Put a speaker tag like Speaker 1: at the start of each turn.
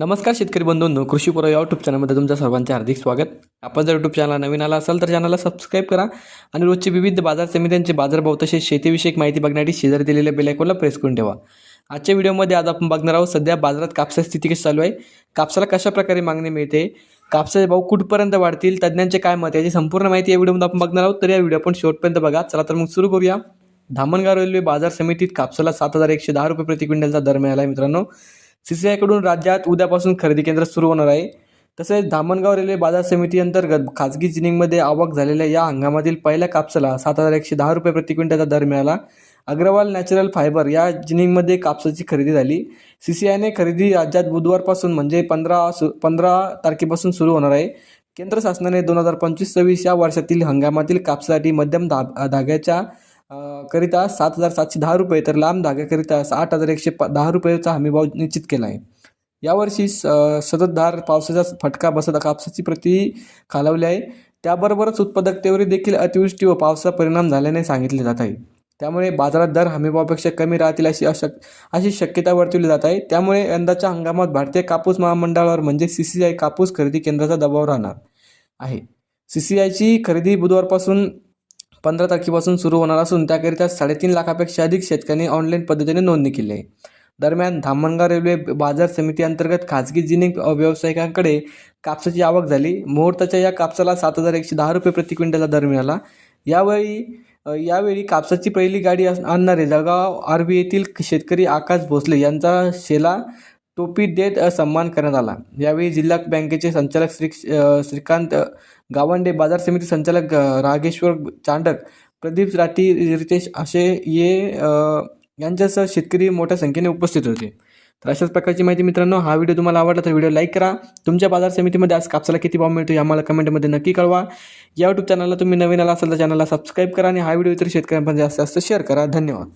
Speaker 1: नमस्कार शेतकरी बंधूंनो कृषी पुरा यूट्यूब चॅनलमध्ये तुमचं सर्वांचे हार्दिक स्वागत. आपण जर यूट्यूब चॅनल नवीन आला असाल तर चॅनलला सबस्क्राईब करा आणि रोजचे विविध बाजार समित्यांचे बाजारभाव तसेच शेतीविषयक माहिती बघण्यासाठी शेजारी दिलेल्या बेलायकॉनला प्रेस करून ठेवा. आजच्या व्हिडिओमध्ये आज आपण बघणार आहोत सध्या बाजारात कापसाची स्थिती कशी चालू आहे कापसाला कशा प्रकारे मागणी मिळते कापसाचे भाव कुठपर्यंत वाढतील तज्ज्ञांचे काय मत याची संपूर्ण माहिती या व्हिडिओमध्ये आपण बघणार आहोत. तर या व्हिडिओ आपण शेवटपर्यंत बघा. चला तर मग सुरू करूया. धामणगाव रेल्वे बाजार समितीत कापसाला सात हजार एकशे दहा रुपये प्रति क्विंटलचा दर मिळाला आहे मित्रांनो. सी सी आयकडून राज्यात उद्यापासून खरेदी केंद्र सुरू होणार आहे. तसेच धामणगाव रेल्वे बाजार समिती अंतर्गत खाजगी जिनिंगमध्ये आवक झालेल्या या हंगामातील पहिल्या कापसाला सात हजार एकशे दहा रुपये प्रति क्विंटलचा दर मिळाला. अग्रवाल नॅचरल फायबर या जिनिंगमध्ये कापसाची खरेदी झाली. सी सी आयने खरेदी राज्यात बुधवारपासून म्हणजे पंधरा सु पंधरा तारखेपासून सुरू होणार आहे. केंद्र शासनाने दोन हजार पंचवीस सव्वीस या वर्षातील हंगामातील कापसासाठी मध्यम धा धाग्याच्या करिता सात हजार सातशे दहा रुपये तर लांब धाग्याकरिता आठ हजार एकशे प दहा रुपयेचा हमीभाव निश्चित केला आहे. यावर्षी स सततधार पावसाचा फटका बसत कापसाची प्रती खालावली आहे. त्याबरोबरच उत्पादकतेवर देखील अतिवृष्टी व पावसाचा परिणाम झाल्याने सांगितले जात आहे. त्यामुळे बाजारात दर हमीभावापेक्षा कमी राहतील अशी अशक अशी शक्यता वर्तवली जात आहे. त्यामुळे यंदाच्या हंगामात भारतीय कापूस महामंडळावर म्हणजे सी सी आय कापूस खरेदी केंद्राचा दबाव राहणार आहे. सी सी आयची खरेदी बुधवारपासून पंधरा तारखेपासून सुरू होणार असून त्याकरिता साडेतीन लाखापेक्षा अधिक शेतकऱ्यांनी ऑनलाईन पद्धतीने नोंदणी केली आहे. दरम्यान धामणगाव रेल्वे बाजार समिती अंतर्गत खाजगी जिनिंग व्यावसायिकांकडे कापसाची आवक झाली. मुहूर्ताच्या या कापसाला सात हजार एकशे दहा रुपये प्रति क्विंटलचा दर मिळाला. यावेळी यावेळी कापसाची पहिली गाडी अस- आणणारे जळगाव आर बी येथील शेतकरी आकाश भोसले यांचा शेला टोपी देत सन्मान करण्यात आला. यावेळी जिल्हा बँकेचे संचालक श्री श्रीकांत गावंडे बाजार समिती संचालक रागेश्वर चांडक प्रदीप राठी रितेश असे ये यांच्यासह शेतकरी मोठ्या संख्येने उपस्थित होते. तर अशाच प्रकारची माहिती मित्रांनो हा व्हिडिओ तुम्हाला आवडला तर व्हिडिओ लाईक करा. तुमच्या बाजार समितीमध्ये आज कापसाला किती भाव मिळतो हे आम्हाला कमेंटमध्ये नक्की कळवा. या यूट्यूब चॅनलला तुम्ही नवीन आला असाल तर चॅनलला सबस्क्राईब करा आणि हा व्हिडिओ इतर शेतकऱ्यांपर्यंत जास्त जास्त शेअर करा. धन्यवाद.